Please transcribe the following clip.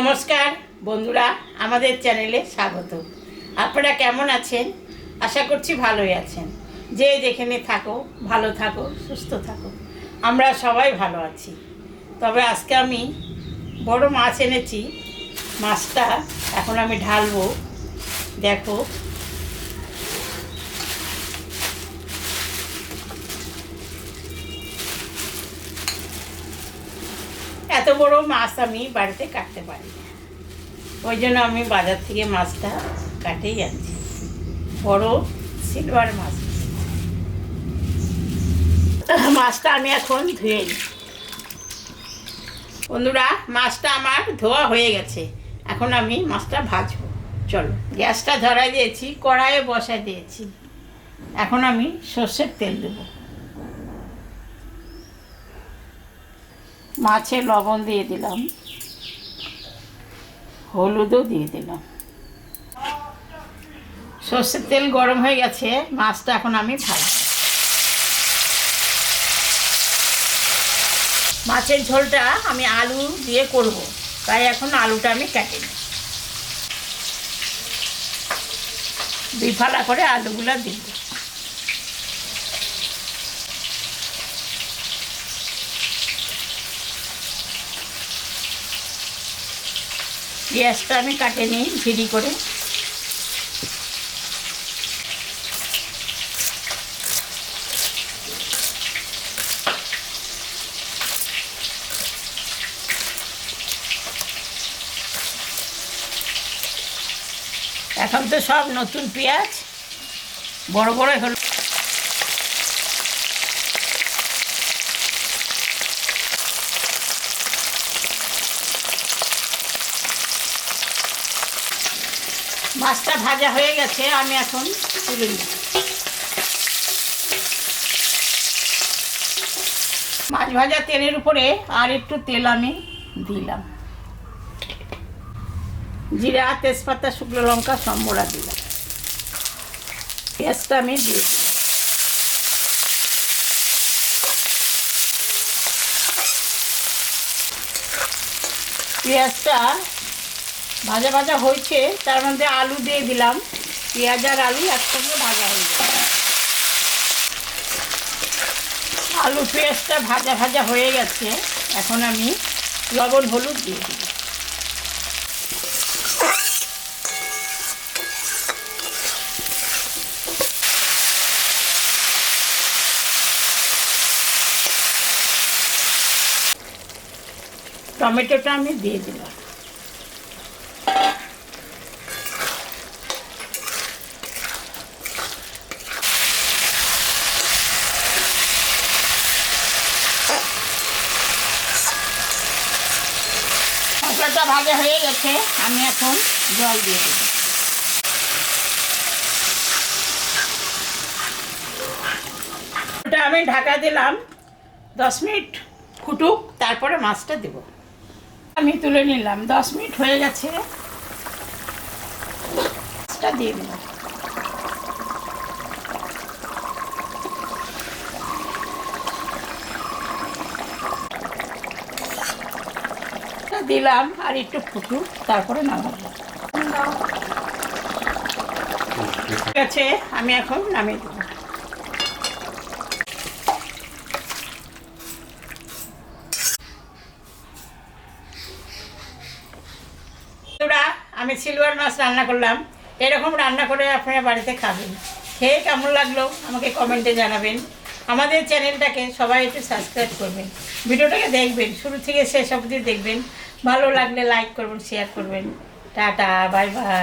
নমস্কার, বন্ধুরা, আমাদের চ্যানেলে স্বাগত। আপনারা কেমন আছেন? আশা করছি ভালোই আছেন। যে যেখানে থাকো, ভালো থাকো, সুস্থ থাকো। আমরা সবাই ভালো আছি। তবে আজকে আমি বড় মাছ এনেছি। মাছটা এখন আমি ঢালবো। দেখো এত বড় মাছ আমি বাড়িতে কাটতে পারি ওই জন্য আমি বাজার থেকে মাছটা কাটেই আনছি। বড় সিলভার মাছ। মাছটা আমি এখন ধুয়ে নিই। বন্ধুরা, মাছটা আমার ধোয়া হয়ে গেছে। এখন আমি মাছটা ভাজবো। চলো, গ্যাসটা ধরাই দিয়েছি, কড়াইয়ে বসাই দিয়েছি। এখন আমি সর্ষের তেল দেবো। মাছে লবণ দিয়ে দিলাম। হলুদও দিয়ে দিলাম। সর্ষের তেল গরম হয়ে গেছে, মাছটা এখন আমি ভাজব। মাছের ঝোলটা আমি আলু দিয়ে করব, তাই এখন আলুটা আমি কেটে নিই দুই ফালা করে আলুগুলো দিব। পেঁয়াজটা আমি কাটে নিই ঝিরি করে। এখন তো সব নতুন পেঁয়াজ বড় বড় হলো। মাছটা ভাজা হয়ে গেছে, আমি এখন তুলে নিই মাছ ভাজা তেলের উপরে আর একটু তেল আমি দিলাম। জিরা, তেজপাতা, শুকনো লঙ্কা সম্বরা দিলাম। পেঁয়াজটা আমি দিয়ে দিলাম। পেঁয়াজটা ভাজা ভাজা হয়েছে, তার মধ্যে আলু দিয়ে দিলাম। পেঁয়াজ আর আলু একসঙ্গে ভাজা হয়ে যাবে আলু পেঁয়াজটা ভাজা ভাজা হয়ে গেছে। এখন আমি লবণ হলুদ দিয়ে দিই টমেটোটা আমি দিয়ে দিলাম। মশলাটা ভাজা হয়ে গেছে, আমি এখন জল দিয়ে দেব। ওটা আমি ঢাকা দিলাম, দশ মিনিট ফুটুক, তারপরে মাছটা দেব। আমি তুলে নিলাম, দশ মিনিট হয়ে গেছে। মাছটা দিয়ে দিলাম দিলাম আর একটু ফুটু তারপরে নামাবো। ঠিক আছে, আমি এখন নামিয়ে দেবো। আমি সিলভার মাছ রান্না করলাম। এরকম রান্না করে আপনারা বাড়িতে খাবেন। খেয়ে কেমন লাগল আমাকে কমেন্টে জানাবেন। আমাদের চ্যানেলটাকে সবাই একটু সাবস্ক্রাইব করবেন। ভিডিওটাকে দেখবেন, শুরু থেকে শেষ অবধি দেখবেন। ভালো লাগলে লাইক করবেন শেয়ার করবেন। Tata bye bye